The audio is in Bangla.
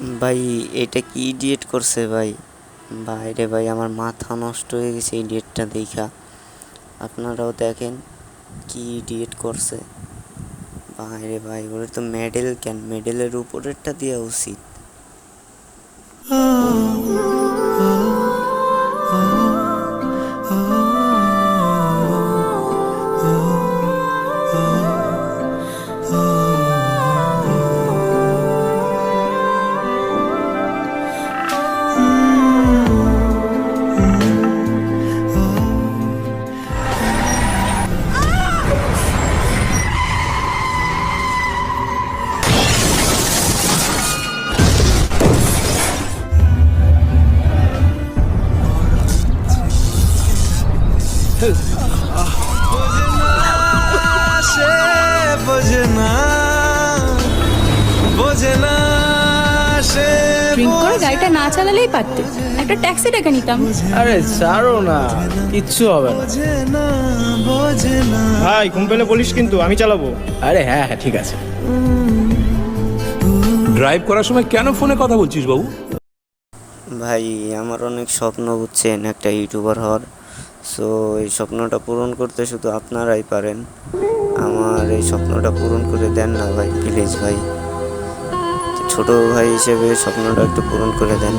ভাই, এটা কি ইডিয়েট করছে ভাই? বাইরে ভাই, আমার মাথা নষ্ট হয়ে গেছে ইডিয়েটটা দেখা। আপনারাও দেখেন কি ইডিয়েট করছে। বাইরে ভাই, ওরে তো মেডেল কেন? মেডেলের উপরেরটা দেওয়া উচিত। সে বোঝে না বোঝে না সে ড্রিঙ্ক করে গাড়িটা না চালালেই পারতে। একটা ট্যাক্সি ডেকে নিতাম। আরে ছাড়ো না। কিচ্ছু হবে না। ভাই ঘুম পেলে বলিস কিন্তু আমি চালাবো। আরে হ্যাঁ হ্যাঁ ঠিক আছে। ড্রাইভ করার সময় কেন ফোনে কথা বলছিস বাবু? ভাই আমার অনেক স্বপ্ন বুঝছেন একটা ইউটিউবার হওয়ার। সো এই স্বপ্নটা পূরণ করতে শুধু আপনারাই পারেন। আমার এই স্বপ্নটা পূরণ করে দেন না ভাই, প্লিজ ভাই। ছোট ভাই হিসেবে স্বপ্নটা একটু পূরণ করে দেন।